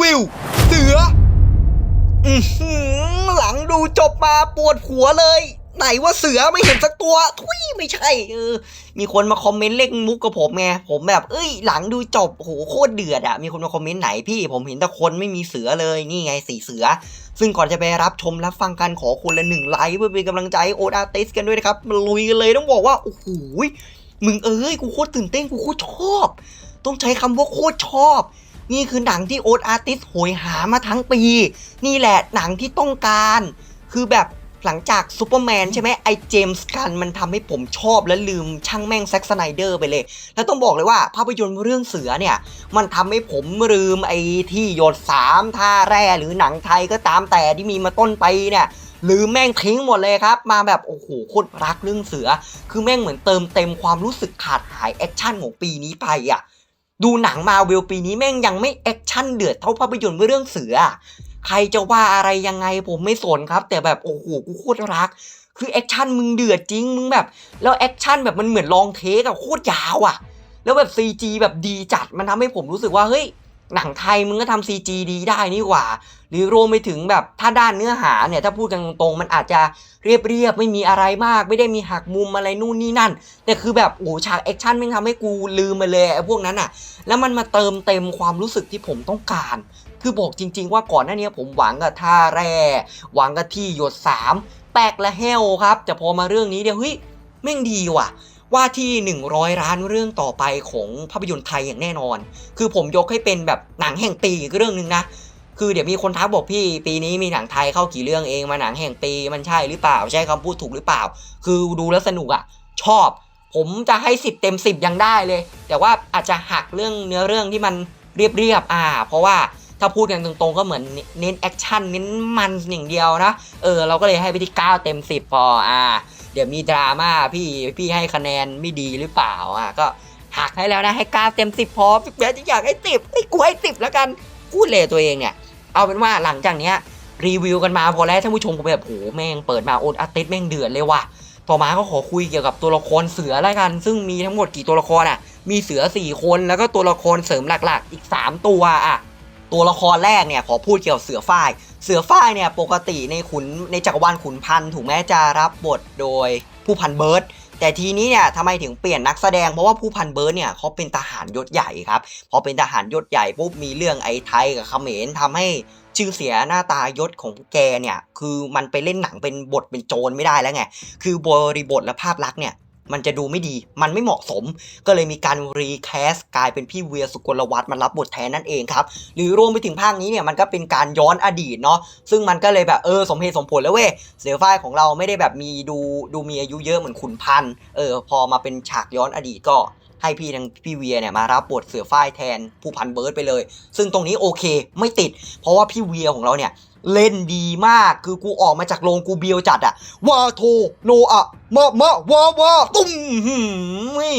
วิว เสืออืหลังดูจบมาปวดหัวเลย ไหนว่าเสือไม่เห็นสักตัว ทุยไม่ใช่เออมีคนมาคอมเมนต์เล่นมุกกับผมไงผมแบบเอ้ย หลังดูจบโหโคตรเดือดอะมีคนมาคอมเมนต์ไหนพี่ ผมเห็นแต่คนไม่มีเสือเลยนี่ไงสีเสือ ซึ่งก่อนจะไปรับชมรับฟังกันขอคนละหนึ่งไลค์เพื่อเป็นกำลังใจโอดาร์ติสกันด้วยนะครับมาลุยกันเลยต้องบอกว่าโอ้โหมึงเอ้ยกูโคตรตื่นเต้นกูโคตรชอบ ต้องใช้คำว่าโคตรชอบ นี่คือหนังที่โอ๊ตอาร์ติสโหยหามาทั้งปี นี่แหละหนังที่ต้องการ คือแบบหลังจากซูเปอร์แมนใช่ไหมไอเจมส์กันมันทำให้ผมชอบและลืมช่างแม่งแซ็กสไนเดอร์ไปเลย แล้วต้องบอกเลยว่าภาพยนตร์เรื่องเสือเนี่ย มันทำให้ผมลืมไอ้ที่หยดสามท่าแร่หรือหนังไทยก็ตามแต่ที่มีมาต้นไปเนี่ยลืมแม่งทิ้งหมดเลยครับ มาแบบโอ้โหโคตรรักเรื่องเสือ คือแม่งเหมือนเติมเต็มความรู้สึกขาดหายแอคชั่นของปีนี้ไปอะ ดูหนังมาเวลปีนี้แม่งยังไม่แอคชั่นเดือดเท่าภาพยนตร์เรื่องเสือ ใครจะว่าอะไรยังไงผมไม่สนครับ แต่แบบโอ้โหกูโคตรรัก คือแอคชั่นมึงเดือดจริงมึงแบบ แล้วแอคชั่นแบบมันเหมือนลองเทคอะโคตรยาวอะแล้วแบบ CG แบบดีจัดมันทำให้ผมรู้สึกว่าเฮ้ย หนังไทยมึงก็ทำ CG ดีได้นี่หว่า หรือรวมไปถึงแบบถ้าด้านเนื้อหาเนี่ย ถ้าพูดกันตรงๆ มันอาจจะเรียบเรียบๆไม่มีอะไรมาก ไม่ได้มีหักมุมอะไรนู่นนี่นั่น แต่คือแบบโอ้ฉากแอคชั่นแม่งทำให้กูลืมไปเลยไอ้พวกนั้นอะ แล้วมันมาเติมเต็มความรู้สึกที่ผมต้องการ คือบอกจริง ๆ ว่าก่อนหน้านี้ผมหวังกับท่าแร่หวังกับที่หยดสามแปลกและเฮลครับแต่พอมาเรื่องนี้เดี๋ยวเฮ้ยแม่งดีว่ะ ว่าที่ 100 ล้านเรื่องต่อไปของภาพยนตร์ไทยอย่างแน่นอน คือผมยกให้เป็นแบบหนังแห่งปีอีกเรื่องหนึ่งนะ คือเดี๋ยวมีคนทักบอกพี่ ปีนี้มีหนังไทยเข้ากี่เรื่องเองมาหนังแห่งปีมันใช่หรือเปล่า ใช่คำพูดถูกหรือเปล่า คือดูแล้วสนุกอะ่ะ ชอบ ผมจะให้ 10 เต็ม 10 ยังได้เลย แต่ว่าอาจจะหักเรื่องเนื้อเรื่องที่มันเรียบๆอ่า เพราะว่าถ้าพูดกันตรงๆก็เหมือนเน้นแอคชั่นเน้นมันอย่างเดียวนะ เออเราก็เลยให้ไปที่ 9 เต็ม 10 พออ่า เดี๋ยวมีดราม่าพี่พี่ให้คะแนนไม่ดีหรือเปล่าอะก็หักให้แล้วนะให้9เต็ม10พอพี่แบ๊จะอยากให้10ไอ้กูให้10แล้วกันพูดเลยตัวเองเนี่ย เอาเป็นว่าหลังจากเนี้ยรีวิวกันมาพอแล้วท่านผู้ชมผมแบบโหแม่งเปิดมาโอดอาร์ติสแม่งเดือดเลยว่ะต่อมาก็ขอคุยเกี่ยวกับตัวละครเสือแล้วกัน ซึ่งมีทั้งหมดกี่ตัวละครอะ มีเสือ 4 คนแล้วก็ตัวละครเสริมหลักๆ อีก 3 ตัวอะ ตัวละครแรกเนี่ยขอพูดเกี่ยวกับเสือฝ้าย เสือฝ้ายเนี่ยปกติในขุนในจักรวาลขุนพันธ์ถูกแม้จะรับบทโดยผู้พันเบิร์ดแต่ทีนี้เนี่ยทำไมถึงเปลี่ยนนักแสดงเพราะว่าผู้พันเบิร์ดเนี่ยเขาเป็นทหารยศใหญ่ครับพอเป็นทหารยศใหญ่ปุ๊บมีเรื่องไอ้ไทยกับเขมรทำให้ชื่อเสียหน้าตายศของแกเนี่ยคือมันไปเล่นหนังเป็นบทเป็นโจรไม่ได้แล้วไงคือบริบทและภาพลักษณ์เนี่ย มันจะดูไม่ดี มันไม่เหมาะสม ก็เลยมีการรีแคสกลายเป็นพี่เวียสุกลวัฒน์มารับบทแทนนั่นเองครับ หรือรวมไปถึงภาคนี้เนี่ยมันก็เป็นการย้อนอดีตเนาะ ซึ่งมันก็เลยแบบเออสมเหตุสมผลแล้วเว้ย เสือฝ้ายของเราไม่ได้แบบมีดูดูมีอายุเยอะเหมือนขุนพัน เออพอมาเป็นฉากย้อนอดีตก็ ให้พี่ทางพี่เวียเนี่ยมารับบทเสือฝ้ายแทนผู้พันเบิร์ดไปเลย ซึ่งตรงนี้โอเคไม่ติด เพราะว่าพี่เวียของเราเนี่ยเล่นดีมากคือกูออกมาจากโรงกูเบียวจัดอะวาโทโนอะมะมะวาวาตุ้มไม่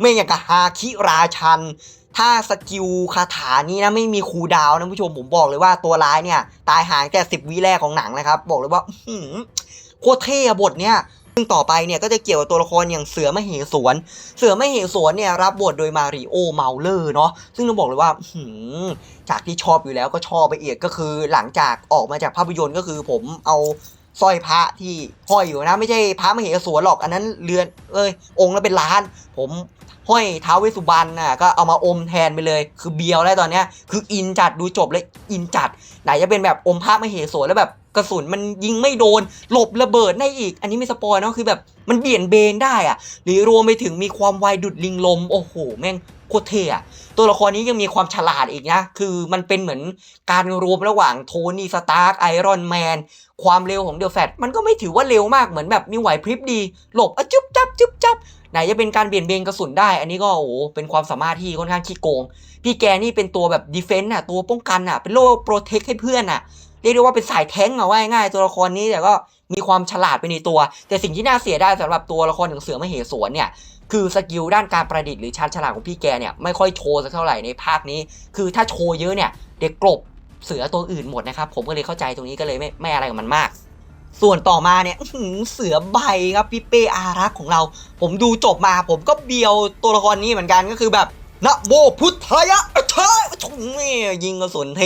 ไม่อย่างกับฮาคิราชัน ถ้าสกิลคาถานี้นะไม่มีคูดาวนะผู้ชมผมบอกเลยว่าตัวร้ายเนี่ย ตายหางแต่สิบวิแรกของหนังนะครับ บอกเลยว่าโคตรเท่บทเนี่ย ซึ่งต่อไปเนี่ยก็จะเกี่ยวกับตัวละครอย่างเสือมเหสวน เสือมเหสวนเนี่ยรับบทโดยมาริโอเมาเลอร์เนาะซึ่งต้องบอกเลยว่าหืจากที่ชอบอยู่แล้วก็ชอบไปเอีกก็คือหลังจากออกมาจากภาพยนตร์ก็คือผมเอาสร้อยพระที่ห้อยอยู่นะ ไม่ใช่พระมเหสวนหรอกอันนั้นเรือนเอ้ยองค์ละเป็นล้าน ผม ห้อยท้าวเวสุบรรณน่ะก็เอามาอมแทนไปเลย คือเบียวแล้วตอนเนี้ยคืออินจัดดูจบเลยอินจัด ไหนจะเป็นแบบอมพระมเหสวนแล้วแบบกระสุนมันยิงไม่โดน หลบระเบิดได้อีก อันนี้ไม่สปอยเนาะคือแบบมันเบี่ยนเบนได้อะหรือรวมไปถึงมีความไวดุดลิงลม โอ้โห แม่งโคตรเท่อะตัวละครนี้ยังมีความฉลาดอีกนะ คือมันเป็นเหมือนการรวมระหว่างโทนี่สตาร์กไอรอนแมนความเร็วของเดลแฟตมันก็ไม่ถือว่าเร็วมากเหมือนแบบมีไหวพริบดี หลบอะจุ๊บจับจุ๊บจับ ไหนจะเป็นการเบี่ยนเบนกระสุนได้ อันนี้ก็โอ้โหเป็นความสามารถที่ค่อนข้างขี้โกง พี่แกนี่เป็นตัวแบบดีเฟนต์น่ะตัวป้องกันน่ะเป็นโล่โปรเทคให้เพื่อนน่ะเรียกได้ว่าเป็นสายแท้งอะว่าง่ายตัวละครนี้แต่ก็มีความฉลาดไปในตัว แต่สิ่งที่น่าเสียดายสำหรับตัวละครอย่างเสือมเหสวนเนี่ยคือสกิลด้านการประดิษฐ์หรือชาญฉลาดของพี่แกเนี่ยไม่ค่อยโชว์สักเท่าไหร่ในภาคนี้ คือถ้าโชว์เยอะเนี่ยเด็กกลบเสือตัวอื่นหมดนะครับผมก็เลยเข้าใจตรงนี้ก็เลยไม่ไม่อะไรกับมันมาก ส่วนต่อมาเนี่ยเสือใบครับพี่เป้อารักของเรา ผมดูจบมาผมก็เบียวตัวละครนี้เหมือนกันก็คือแบบนะโมพุทธายะเธอชงแม่ยิงกระสุนเท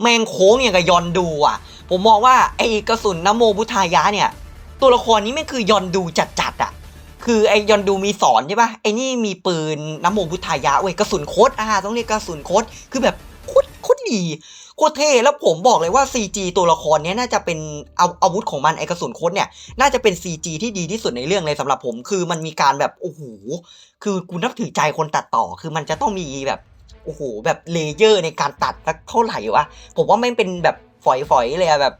แมงโค้งอย่างกับยอนดูอะ ผมมองว่าไอ้กระสุนนะโมพุทธายะเนี่ย ตัวละครนี้แม่คือยอนดูจัดๆอะ คือไอยอนดูมีสอนใช่ปะไอนี่มีปืนน้ำโมพุทธายะเว้ยกระสุนโคตรอ่าต้องเรียกกระสุนโคตรคือแบบโคตรโคตรดี โคตรเท่แล้วผมบอกเลยว่า CG ตัวละครเนี้ยน่าจะเป็นเอาอาวุธของมันไอกระสุนโคตรเนี่ยน่าจะเป็น CG ที่ดีที่สุดในเรื่องเลยสำหรับผม คือมันมีการแบบโอ้โหคือกูนับถือใจคนตัดต่อ คือมันจะต้องมีแบบโอ้โหแบบเลเยอร์ในการตัดสักเท่าไหร่วะผมว่าไม่เป็นแบบฝอยๆเลยอะแบบ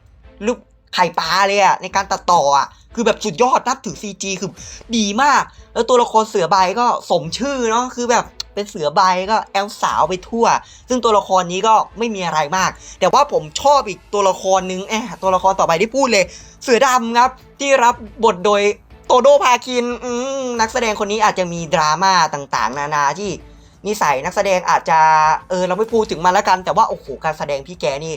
ลูกไข่ปลาเลยอะในการตัดต่ออะคือแบบสุดยอดนับถือ CG คือดีมาก แล้วตัวละครเสือใบก็สมชื่อเนาะคือแบบ เป็นเสือใบก็แอลสาวไปทั่ว ซึ่งตัวละครนี้ก็ไม่มีอะไรมาก แต่ว่าผมชอบอีกตัวละครนึงแอะตัวละครต่อไปที่พูดเลย เสือดำครับที่รับบทโดยโตโดพาคินนักแสดงคนนี้อาจจะมีดราม่าต่างๆ นานาที่นิสัยนักแสดงอาจจะเออเราไม่พูดถึงมันแล้วกัน แต่ว่าโอ้โหการแสดงพี่แกนี่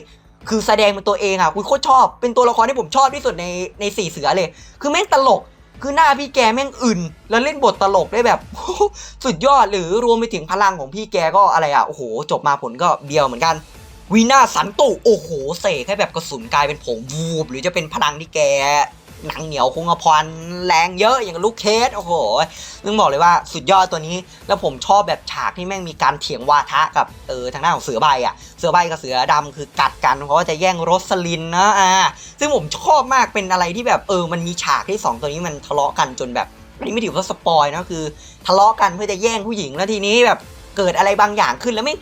คือแสดงเป็นตัวเองอะคุณโคตรชอบ เป็นตัวละครที่ผมชอบที่สุดในในสี่เสือเลย คือแม่งตลก คือหน้าพี่แกแม่งอื่น แล้วเล่นบทตลกได้แบบ สุดยอดหรือรวมไปถึงพลังของพี่แกก็อะไรอะโอ้โห จบมาผลก็เดียวเหมือนกันวีน่าสันตุโอ้โหเสกให้แบบกระสุนกลายเป็นผงวูบหรือจะเป็นพลังที่แก หนังเหนียวคงกระพรแรงเยอะอย่างลูกเคสโอ้โหต้องบอกเลยว่าสุดยอดตัวนี้ แล้วผมชอบแบบฉากที่แม่งมีการเถียงวาทะกับเออทางด้าของเสือใบอะเสือใบกับเสือดำคือกัดกันเพราะว่าจะแย่งรสลินนะอ่าซึ่งผมชอบมากเป็นอะไรที่แบบเออมันมีฉากที่สองตัวนี้มันทะเลาะกันจนแบบนี้ไม่ถือว่าสปอยนะคือ ทะเลาะกันเพื่อจะแย่งผู้หญิงแล้วทีนี้แบบเกิดอะไรบางอย่างขึ้นแล้วไม่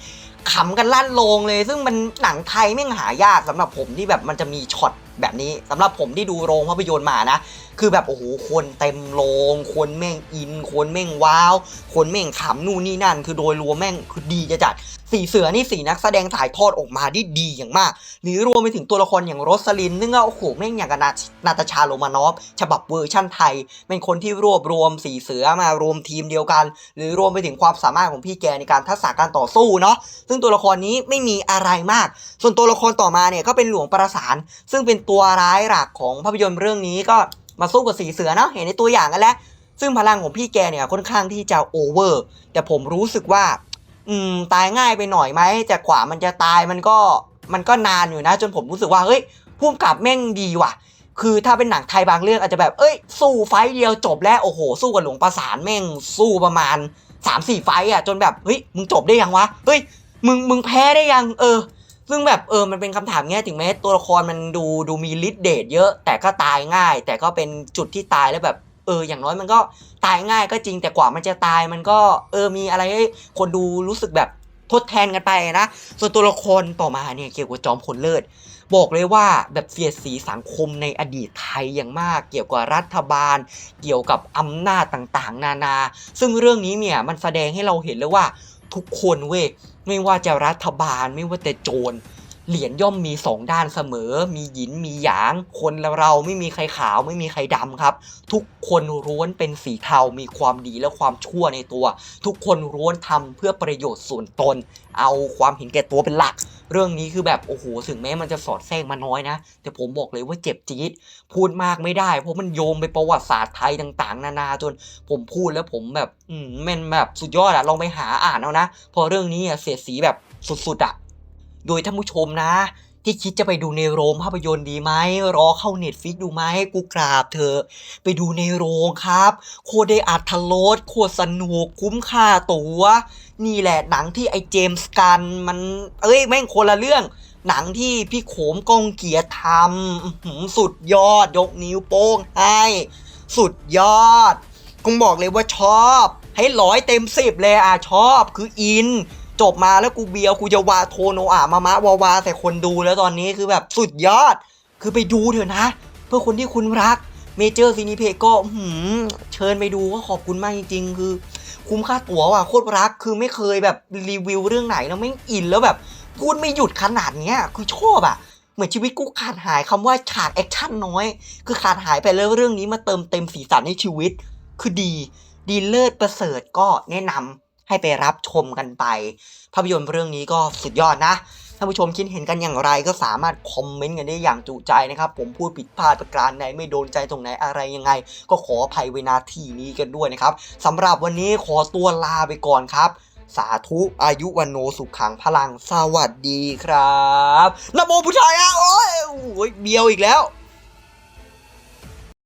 ขำกันลั่นโลงเลย ซึ่งมันหนังไทยไม่งหายากสำหรับผมที่แบบมันจะมีช็อต แบบนี้สำหรับผมที่ดูโรงภาพยนตร์มานะ คือแบบโอ้โหคนเต็มโรงคนแม่งอิน คนแม่งว้าว คนแม่งขำนู่นนี่นั่น คือโดยรวมแม่งคือดีจะจัดสีเสือนี่สีนักแสดงถ่ายทอดออกมาได้ดีอย่างมาก หรือรวมไปถึงตัวละครอย่างโรสลิน นึงก็โอ้โหแม่งอย่างกับนานาตาชาโรมานอฟฉบับเวอร์ชั่นไทย เป็นคนที่รวบรวมสีเสือมารวมทีมเดียวกัน หรือรวมไปถึงความสามารถของพี่แกในการทักษะการต่อสู้เนาะซึ่งตัวละครนี้ไม่มีอะไรมาก ส่วนตัวละครต่อมาเนี่ยก็เป็นหลวงประสาน ซึ่งเป็นตัวร้ายหลักของภาพยนตร์เรื่องนี้ก็ มาสู้กับสีเสือเนาะเห็นในตัวอย่างกันแล้ว ซึ่งพลังของพี่แกเนี่ยค่อนข้างที่จะโอเวอร์ แต่ผมรู้สึกว่า อืม ตายง่ายไปหน่อยไหมแต่กว่ามันจะตายมันก็มันก็นานอยู่นะ จนผมรู้สึกว่าเฮ้ยพุ่มกับแม่งดีว่ะ คือถ้าเป็นหนังไทยบางเรื่องอาจจะแบบเอ้ย สู้ไฟเดียวจบแล้วโอ้โห สู้กับหลวงประสานแม่งสู้ประมาณ3 4ไฟอะจนแบบเฮ้ยมึงจบได้ยังวะเฮ้ยมึงมึงแพ้ได้ยังเออ ซึ่งแบบเออมันเป็นคำถามเงี้ยถึงแม้ตัวละครมันดูดูมีฤทธิ์เดชเยอะ แต่ก็ตายง่าย แต่ก็เป็นจุดที่ตายแล้วแบบเอออย่างน้อยมันก็ตายง่ายก็จริงแต่กว่ามันจะตายมันก็เออมีอะไรให้คนดูรู้สึกแบบทดแทนกันไปนะ ส่วนตัวละครต่อมาเนี่ยเกี่ยวกับจอมพลเลิศ บอกเลยว่าแบบเสียดสีสังคมในอดีตไทยอย่างมาก เกี่ยวกับรัฐบาล เกี่ยวกับอำนาจต่างๆ นานา ซึ่งเรื่องนี้เนี่ยมันแสดงให้เราเห็นเลยว่า ทุกคนเว้ยไม่ว่าจะรัฐบาลไม่ว่าแต่โจร เหรียญย่อมมีสองด้านเสมอ มีหยินมีหยาง คนเราไม่มีใครขาวไม่มีใครดำครับ ทุกคนล้วนเป็นสีเทา มีความดีและความชั่วในตัว ทุกคนล้วนทำเพื่อประโยชน์ส่วนตน เอาความเห็นแก่ตัวเป็นหลัก เรื่องนี้คือแบบโอ้โหถึงแม้มันจะสอดแทรกมาน้อยนะ แต่ผมบอกเลยว่าเจ็บจี๊ดพูดมากไม่ได้ เพราะมันโยงไปประวัติศาสตร์ไทยต่าง ๆ นานาจน ผมพูดแล้วผมแบบอืมแมันแบบสุดยอดอะลองไปหาอ่านเอานะ พอเรื่องนี้เสียสีแบบสุดๆอะ โดยท่านผู้ชมนะ ที่คิดจะไปดูในโรงภาพยนตร์ดีไหมรอเข้าเน็ตฟิกดูไหมกูกราบเธอ ไปดูในโรงครับ โคตรได้อัธรสโคตรสนุกคุ้มค่าตัวนี่แหละหนังที่ไอเจมส์กันมัน เอ้ยแม่งคนละเรื่อง หนังที่พี่โขมกองเกียรติทำสุดยอดยกนิ้วโป้งให้สุดยอดกงบอกเลยว่าชอบ ให้ร้อยเต็มสิบเลยอะชอบคืออิน จบมาแล้วกูเบียวกูจะวาโทโนอามามะวาวาแต่คนดูแล้วตอนนี้คือแบบสุดยอด คือไปดูเถอะนะ เพื่อคนที่คุณรักเมเจอร์ซีนิเพก็อื้อหืมเชิญไปดูก็ขอบคุณมากจริง ๆ คือ คุ้มค่าตั๋วว่ะโคตรรัก คือไม่เคยแบบรีวิวเรื่องไหนแล้วไม่อินแล้วแบบพูดไม่หยุดขนาดเนี้ยคือชอบอะเหมือนชีวิตกูขาดหายคำว่าฉากแอคชั่นน้อย คือขาดหายไปแล้วเรื่องนี้มาเติมเต็มสีสันในชีวิต คือดี ดีเลิศประเสริฐก็แนะนำ ให้ไปรับชมกันไป ภาพยนตร์เรื่องนี้ก็สุดยอดนะท่านผู้ชมคิดเห็นกันอย่างไรก็สามารถคอมเมนต์กันได้อย่างจุใจนะครับ ผมพูดผิดพลาดประการใดไม่โดนใจตรงไหนอะไรยังไง ก็ขออภัยเวนาทีนี้กันด้วยนะครับสำหรับวันนี้ขอตัวลาไปก่อนครับ สาธุอายุวันโนสุขขังพลังสวัสดีครับนโมพุทธายะโอ้ยโอ้ยเบียวอีกแล้ว